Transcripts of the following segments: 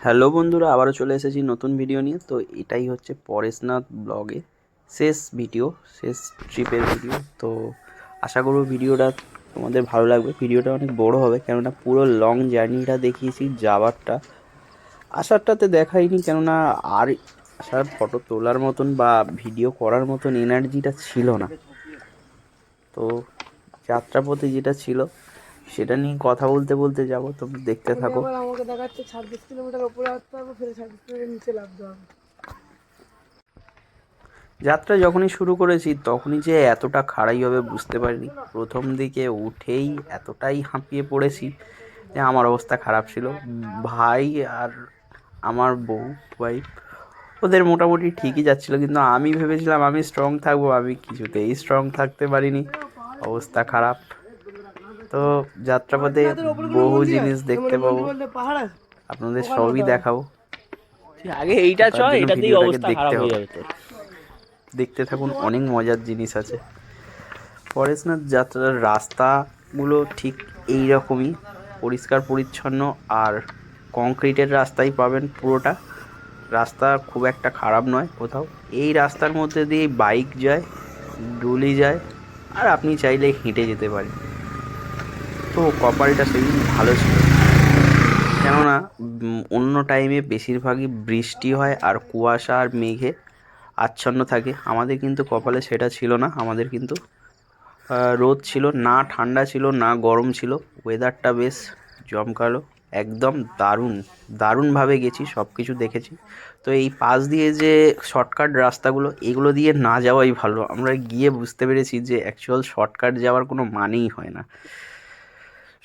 Hello বন্ধুরা, আবারও চলে এসেছি নতুন ভিডিও নিয়ে। তো এটাই হচ্ছে পরেশনাথ ব্লগে শেষ ভিডিও শেষ ট্রিপের ভিডিও তো আশা করব ভিডিওটা তোমাদের ভালো লাগবে। ভিডিওটা অনেক বড় হবে, কেননা পুরো লং জার্নিটা দেখিয়েছি যাওয়ারটা। আসারটাতে দেখাইনি, কেননা আর আসার ফটো তোলার মতন বা ভিডিও করার মতন এনার্জিটা ছিল না। তো যাত্রাপথে যেটা ছিল সেটা নিয়ে কথা বলতে বলতে যাব তোমরা দেখতে থাকো। আমাকে দেখাচ্ছে ছাব্বিশ কিলোমিটার উপরে আসতে হবে ফের ছাব্বিশ কিলোমিটার নিচে নামতে হবে। যাত্রা যখনই শুরু করেছি তখনই যে এতটা খাড়াই হবে বুঝতে পারিনি। প্রথম দিকে উঠেই এতটাই হাঁপিয়ে পড়েছি যে আমার অবস্থা খারাপ ছিল। ভাই আর আমার বউ ওয়াইফ ওদের মোটামুটি ঠিকই যাচ্ছিল কিন্তু আমি ভেবেছিলাম আমি স্ট্রং থাকব আমি কিছুতেই স্ট্রং থাকতে পারিনি। অবস্থা খারাপ। তো যাত্রাপথে বহু জিনিস দেখতে পাবো। আপনাদের সবই দেখাবো। আগে এইটা চ অবস্থা দেখতে খারাপ হয়ে হবে। যাবে দেখতে থাকুন অনেক মজার জিনিস আছে। পরেশনাথ যাত্রার রাস্তাগুলো ঠিক এই রকমই পরিষ্কার পরিচ্ছন্ন আর কংক্রিটের রাস্তাই পাবেন পুরোটা। রাস্তা খুব একটা খারাপ নয় কোথাও। এই রাস্তার মধ্যে দিয়ে বাইক যায় ডুলি যায় আর আপনি চাইলে হেঁটে যেতে পারেন। কপালটা সেদিন ভালো ছিল। কেননা অন্য টাইমে বেশিরভাগই বৃষ্টি হয় আর কুয়াশা আর মেঘে আচ্ছন্ন থাকে। আমাদের কিন্তু কপালে সেটা ছিল না, আমাদের কিন্তু রোদ ছিল, না ঠান্ডা ছিল, না গরম ছিল। ওয়েদারটা বেশ জমকালো, একদম দারুণ, দারুণভাবে গেছি সব কিছু দেখেছি। তো এই পাশ দিয়ে যে শর্টকাট রাস্তাগুলো, এগুলো দিয়ে না যাওয়াই ভালো। আমরা গিয়ে বুঝতে পেরেছি যে অ্যাকচুয়াল শর্টকাট যাওয়ার কোনো মানেই হয় না।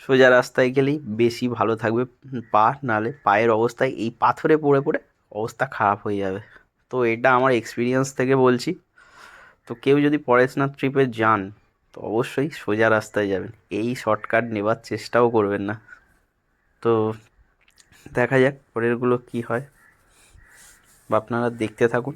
সোজা রাস্তায় গেলেই বেশি ভালো থাকবে। পা নালে পায়ের অবস্থায় এই পাথরে পড়ে পড়ে অবস্থা খারাপ হয়ে যাবে। তো এটা আমার এক্সপিরিয়েন্স থেকে বলছি। তো কেউ যদি পরেশনাথ ট্রিপে যান, তো অবশ্যই সোজা রাস্তায় যাবেন। এই শর্টকাট নেবার চেষ্টাও করবেন না। তো দেখা যাক পরেরগুলো কি হয়। বা আপনারা দেখতে থাকুন।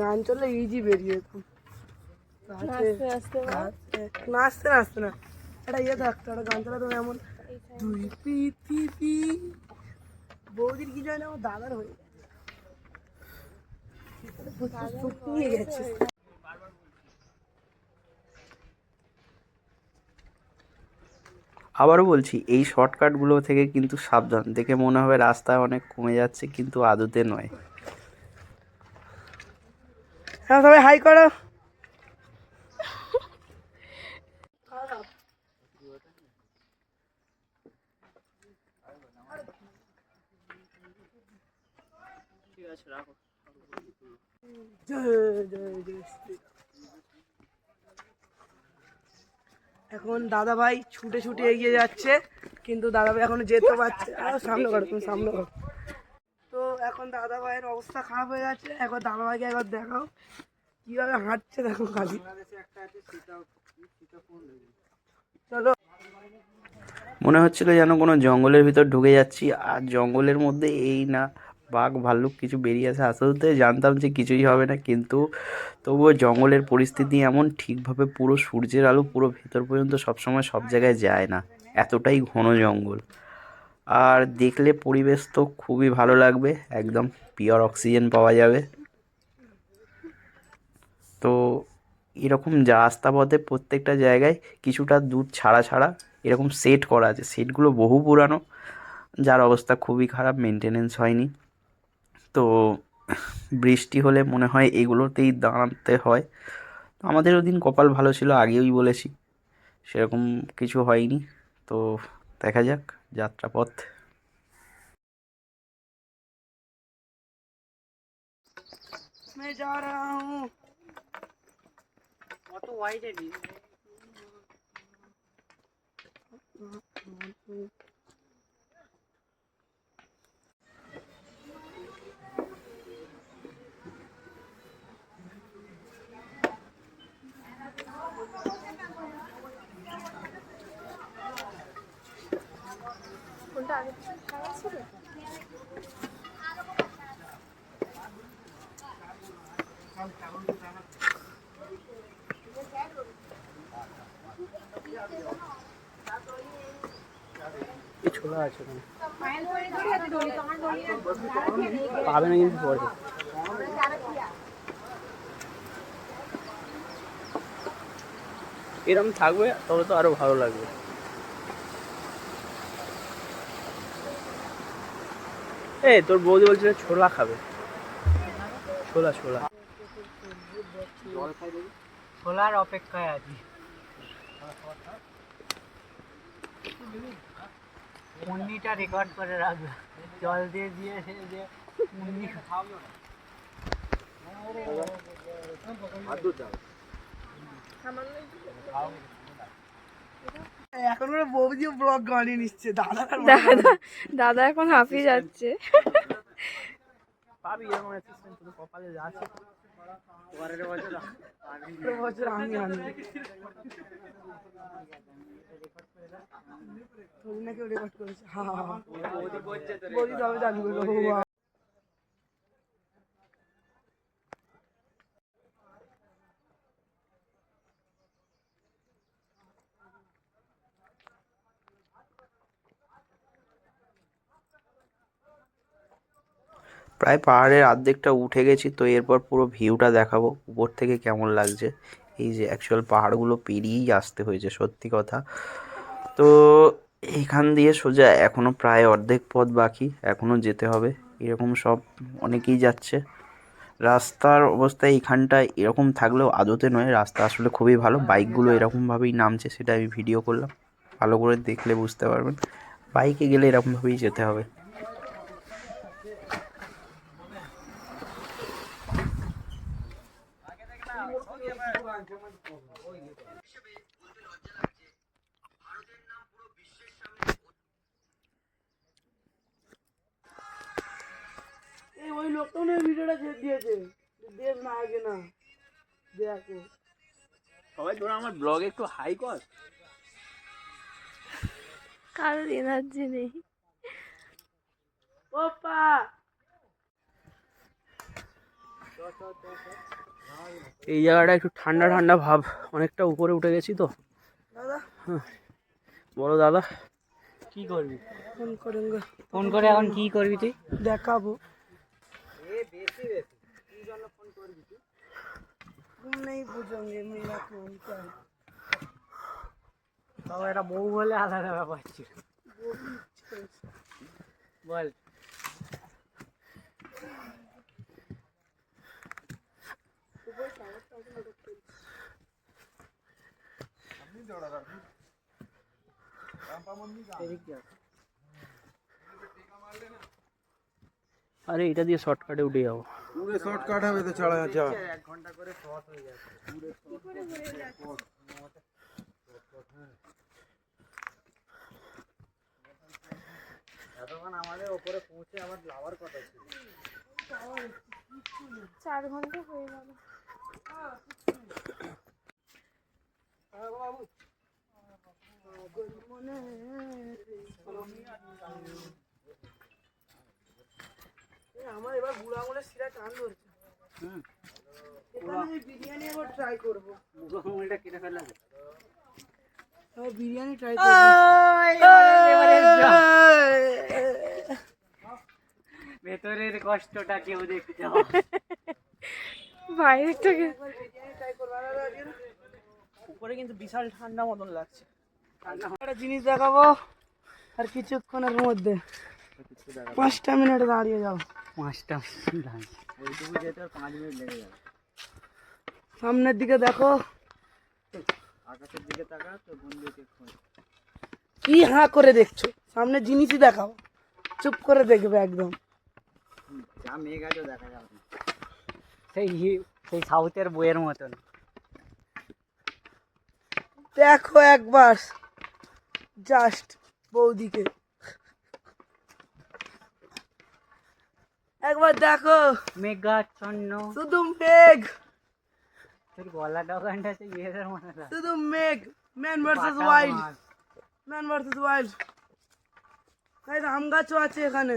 গান চললে ইজি বেরিয়ে যেতাম নাচতে নাচতে না? একটা ইয়ে থাকতো একটা গান চালাতো এমন দুই পৃথিবী বৌদির কি যায় আমার দাদার হয়ে গেছে। গেছে। আবারও বলছি এই শর্টকাটগুলো থেকে কিন্তু সাবধান। দেখে মনে হবে রাস্তায় অনেক কমে যাচ্ছে কিন্তু আদতে নয়। হ্যাঁ সবাই হাই করো। এখন দাদা ভাই ছুটে ছুটে এগিয়ে যাচ্ছে কিন্তু দাদা ভাই এখনও যেতে পারছে আহ, সামনে করো তুমি সামনে করো এখন দাদা ভাইয়ের অবস্থা খারাপ হয়ে যাচ্ছে। এখন দাদা ভাইকে একবার দেখাও। কীভাবে হাঁটছে দেখো খালি। চলো। মনে হচ্ছিল যেন কোনো জঙ্গলের ভিতর ঢুকে যাচ্ছি। আর জঙ্গলের মধ্যে এই না, বাঘ, ভাল্লুক কিছু বেরিয়ে আসে আসতে জানতাম যে কিছুই হবে না, কিন্তু তবুও জঙ্গলের পরিস্থিতি এমন, ঠিকভাবে পুরো সূর্যের আলো পুরো ভেতর পর্যন্ত সবসময় সব জায়গায় যায় না। এতটাই ঘন জঙ্গল। আর দেখলে পরিবেশ তো খুবই ভালো লাগবে, একদম পিওর অক্সিজেন পাওয়া যাবে। তো এরকম যা রাস্তা পথে প্রত্যেকটা জায়গায় কিছুটা দূর ছাড়া ছাড়া এরকম সেট করা আছে। সেটগুলো বহু পুরানো, যার অবস্থা খুবই খারাপ মেনটেনেন্স হয়নি। তো বৃষ্টি হলে মনে হয় এগুলোতেই দাঁড়াতে হয়। তো আমাদের ওদিন কপাল ভালো ছিল, আগেই বলেছি, সেরকম কিছু হয়নি। তো দেখা যাক। যাত্রাপথ मैं जा रहा हूँ এই ছোলা আছে ওখানে পাবে না কিন্তু পরে। এরম থাকবে, তবে তো আরও ভালো লাগবে। এ তোর বৌদি বলছিল ছোলা খাবে। ছোলা ছোলা। ছোলার অপেক্ষায় আছি। মুন্নিটা রেকর্ড করে রাখবে জল দিয়ে দিয়ে সে যে মুন্নি খাওয়াবো না এখন ওরা বৌদিও ব্লগ বানিয়ে নিচ্ছে দাদা দাদা দাদা এখন হাঁপিয়ে যাচ্ছে। পাবি এরকম অ্যাসিস্ট্যান্ট তোর কপালে যা আছে। পরের বছর পরের বছর আমি আনব। তোর নাকি রেকর্ড করেছে। হ্যাঁ। বৌদি তবে প্রায় পাহাড়ের আর্ধেকটা উঠে গেছি, তো এরপর পুরো ভিউটা দেখাবো, উপর থেকে কেমন লাগছে। এই যে অ্যাকচুয়াল পাহাড়গুলো পেরিয়েই আসতে হয়েছে, সত্যি কথা। তো এখান দিয়ে সোজা এখনও প্রায় অর্ধেক পথ বাকি এখনও যেতে হবে। এরকম সব অনেকেই যাচ্ছে। রাস্তার অবস্থা এইখানটায় এরকম থাকলেও আদতে নয়, রাস্তা আসলে খুবই ভালো। বাইকগুলো এরকমভাবেই নামছে, সেটা আমি ভিডিও করলাম। ভালো করে দেখলে বুঝতে পারবেন। বাইকে গেলে এরকমভাবেই যেতে হবে এই ওই লোকটাও না ভিডিওটা ছেড়ে দিয়েছে। দেখ না আগে না। দেখো সবাই তোরা আমার ব্লগে একটু হাই কর। কারোর এনার্জি নেই। ওপা! এই জায়গাটা একটু ঠান্ডা ঠান্ডা ভাব। অনেকটা উপরে উঠে গেছি তো। দাদা? বলো দাদা। কি করবি? ফোন করেঙ্গে ফোন করে এখন কি করবি তুই? দেখাবো। तुम नहीं पूछोगे मेरा कौन सा है তাও একটা বউ বলে আলাদা ব্যাপার ছিল বল আরে এটা দিয়ে শর্টকাটে উঠে যাবো পুরো শর্টকাট হবে তো ছাড়া আচ্ছা এক ঘন্টা করে শর্ট হয়ে যাবে পুরো শর্ট এতক্ষণ আমাদের ওপরে পৌঁছে আবার লাভার কথা ছিল চার ঘন্টা হয়ে গেল বাবু মনে আমার এবার বুড়ো আঙুলের শিরা টান ধরছে। এখানে আমি বিরিয়ানি ট্রাই করব। মুখটা কেটে ফেলা বিরিয়ানি ট্রাই করব। ভেতরের কষ্টটা কেউ দেখতে হবে বাইরের থেকে। বিরিয়ানি ট্রাই করব? উপরে কিন্তু বিশাল ঠান্ডা মতন লাগছে। একটা জিনিস দেখাবো আর কিছুক্ষণের মধ্যে। পাঁচটা মিনিট দাঁড়িয়ে যাও। পাঁচটা ওইটুকু যেতে আর পাঁচ মিনিট লেগে যাবে সামনের দিকে দেখো। আকাশের দিকে তাকা তো বন্ধুকে খোঁজ কি হাঁ করে দেখছ? সামনে জিনিসই দেখাও। চুপ করে দেখবে একদম। যা মেঘ আছে দেখা যাবে সেই সেই সাউথের বইয়ের মতন। দেখো একবার। জাস্ট বৌদিকে। একবার দেখো। মেঘাচ্ছন্ন। শুধু মেঘ। তোর গলা দোকানটা তো ইয়েদের মনে শুধু মেঘ। Man versus wild. Man versus wild তাই আম গাছও আছে এখানে।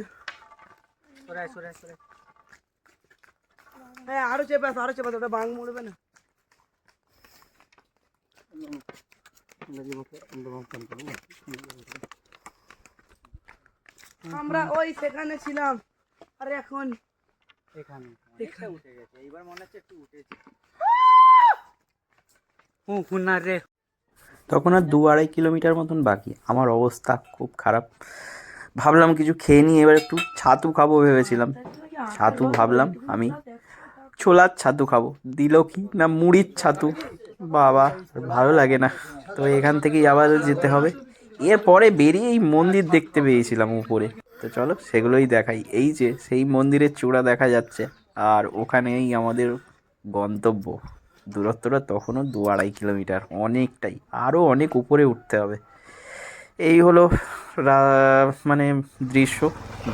সরাই সরাই সরাই। হ্যাঁ আরও চেপে আসো আরও চেপে আসো ওটা বাং মরবে না। আমরা ওই সেখানে ছিলাম। আর এখন। এখানে এখানে। উঠে গেছে। এইবার মনে হচ্ছে একটু উঠেছে। ও কুনার রে। তখন আর দু আড়াই কিলোমিটার মতন বাকি। আমার অবস্থা খুব খারাপ। ভাবলাম কিছু খেয়ে নিয়ে এবার একটু ছাতু খাব ভেবেছিলাম। ছাতু ভাবলাম আমি। ছোলার ছাতু খাব। দিল কি? না মুড়ির ছাতু। বাবা ভালো লাগে না। তো এখান থেকেই আবার যেতে হবে। এরপরে বেরিয়ে এই মন্দির দেখতে পেয়েছিলাম উপরে। তো চলো সেগুলোই দেখাই। এই যে সেই মন্দিরের চূড়া দেখা যাচ্ছে। আর ওখানেই আমাদের গন্তব্য। দূরত্বটা তখনও দু আড়াই কিলোমিটার, অনেকটাই। আরও অনেক উপরে উঠতে হবে। এই হলো মানে দৃশ্য।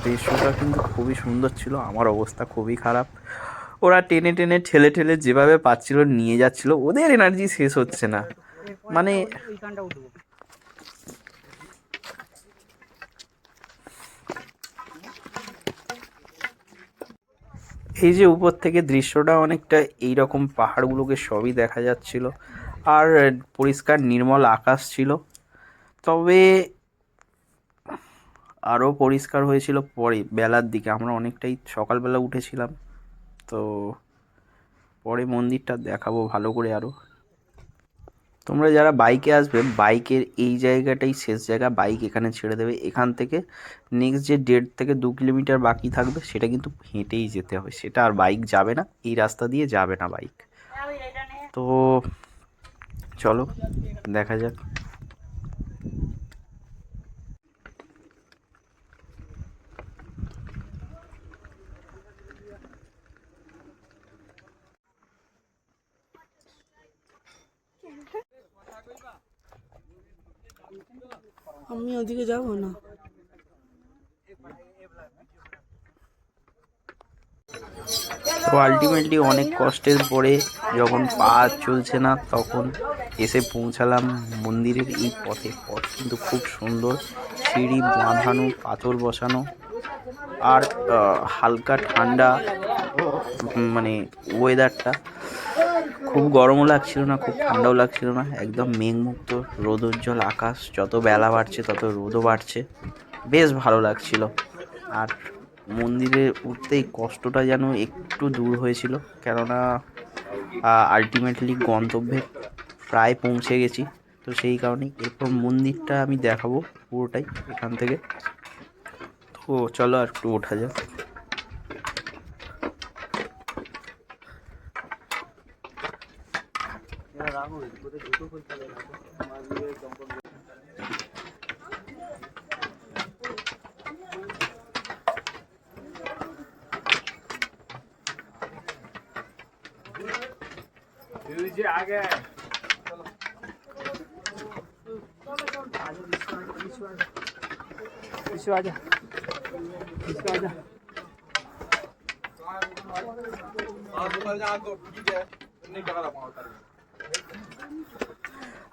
দৃশ্যটা কিন্তু খুবই সুন্দর ছিল। আমার অবস্থা খুবই খারাপ। ওরা টেনে টেনে, ঠেলে ঠেলে যেভাবে পাচ্ছিল, নিয়ে যাচ্ছিল। ওদের এনার্জি শেষ হচ্ছে না। মানে এই যে উপর থেকে দৃশ্যটা অনেকটা এই রকম পাহাড়গুলোকে সবই দেখা যাচ্ছিল। আর পরিষ্কার নির্মল আকাশ ছিল। তবে আরও পরিষ্কার হয়েছিল পরে, বেলার দিকে। আমরা অনেকটাই সকালবেলা উঠেছিলাম। তো পরে মন্দিরটা দেখাবো ভালো করে আরও তোমরা যারা বাইকে আসবে বাইকের এই জায়গাটাই শেষ জায়গা। বাইক এখানে ছেড়ে দেবে। এখান থেকে নেক্সট যে দেড় থেকে দু কিলোমিটার বাকি থাকবে সেটা কিন্তু হেঁটেই যেতে হবে। সেটা আর বাইক যাবে না। এই রাস্তা দিয়ে যাবে না বাইক তো চলো দেখা যাক। আমি ওদিকে যাব না। তো আলটিমেটলি অনেক কষ্টের পরে যখন পা চলছে না, তখন এসে পৌঁছালাম মন্দিরের এই পথে। পথ কিন্তু খুব সুন্দর। সিঁড়ি বাঁধানো, পাথর বসানো, আর হালকা ঠান্ডা মানে ওয়েদারটা খুব গরমও লাগছিল না, খুব ঠান্ডাও লাগছিল না, একদম মেঘমুক্ত রোদোজ্জ্বল আকাশ যত বেলা বাড়ছে তত রোদও বাড়ছে। বেশ ভালো লাগছিল। আর মন্দিরে উঠতেই কষ্টটা যেন একটু দূর হয়েছিল, কেননা আলটিমেটলি গন্তব্যে প্রায় পৌঁছে গেছি। তো সেই কারণে এরপর মন্দিরটা আমি দেখাবো পুরোটাই এখান থেকে। তো চলো আর একটু ওঠা যাক।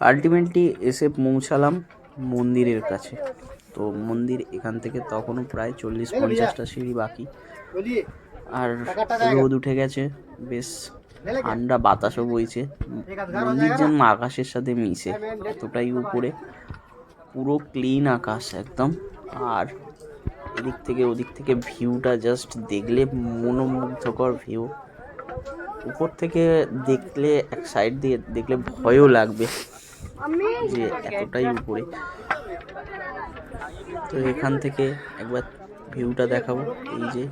আলটিমেটলি এসে পৌঁছালাম মন্দিরের কাছে। তো মন্দির এখান থেকে তখনও প্রায় চল্লিশ পঞ্চাশটা সিঁড়ি বাকি। আর রোদ উঠে গেছে বেশ ঠান্ডা বাতাসও বইছে। মন্দির যেন আকাশের সাথে মিশে এতটাই উপরে। পুরো ক্লিন আকাশ একদম। আর এদিক থেকে ওদিক থেকে ভিউটা জাস্ট দেখলে মনোমুগ্ধকর ভিউ উপর থেকে দেখলে এক সাইড দিয়ে দেখলে ভয়ও লাগবে যে এতটাই উপরে। তো এখান থেকে একবার ভিউটা দেখাবো। এই যে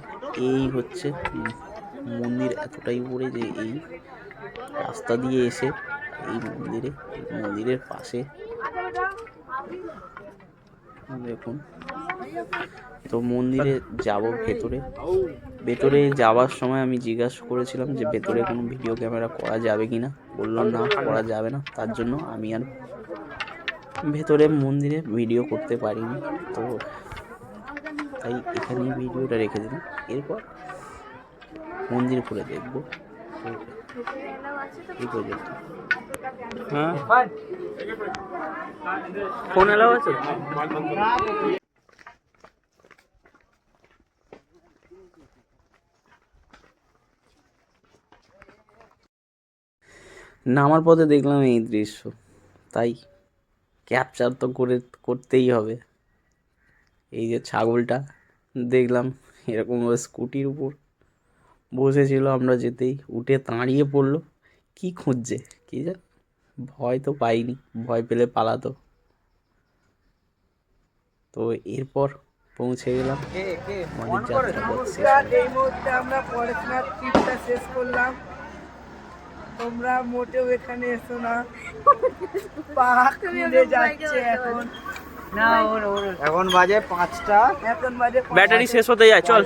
এই হচ্ছে মন্দির এতটাই উপরে যে এই রাস্তা দিয়ে এসে এই মন্দিরে মন্দিরের পাশে। দেখুন। তো মন্দিরে যাব ভেতরে। ভেতরে যাওয়ার সময় আমি জিজ্ঞাসা করেছিলাম যে ভেতরে কোনো ভিডিও ক্যামেরা করা যাবে কি না বললাম, না, করা যাবে না। তার জন্য আমি আর ভেতরে মন্দিরে ভিডিও করতে পারিনি। তো তাই এখানেই ভিডিওটা রেখে দিলাম। এরপর মন্দির ঘুরে দেখব। হ্যাঁ? নামার পথে দেখলাম এই দৃশ্য। তাই ক্যাপচার তো করে, করতেই হবে। এই যে ছাগলটা, দেখলাম এরকম স্কুটির উপর বসেছিল আমরা যেতেই উঠে দাঁড়িয়ে পড়ল। কি খুঁজছে? কি জান ভয় তো পাইনি ভয় পেলে পালাতো। তো এরপর পৌঁছে গেলাম। আমাদের যাত্রা শেষ। এই মুহূর্তে আমরা পড়াশোনার ট্রিপটা শেষ করলাম। তোমরা মোটেও এখানে এসো না। পা খুলে যাচ্ছে এখন। না ওর ওর। এখন বাজে পাঁচটা। এখন বাজে ব্যাটারি শেষ হতে যায় চল।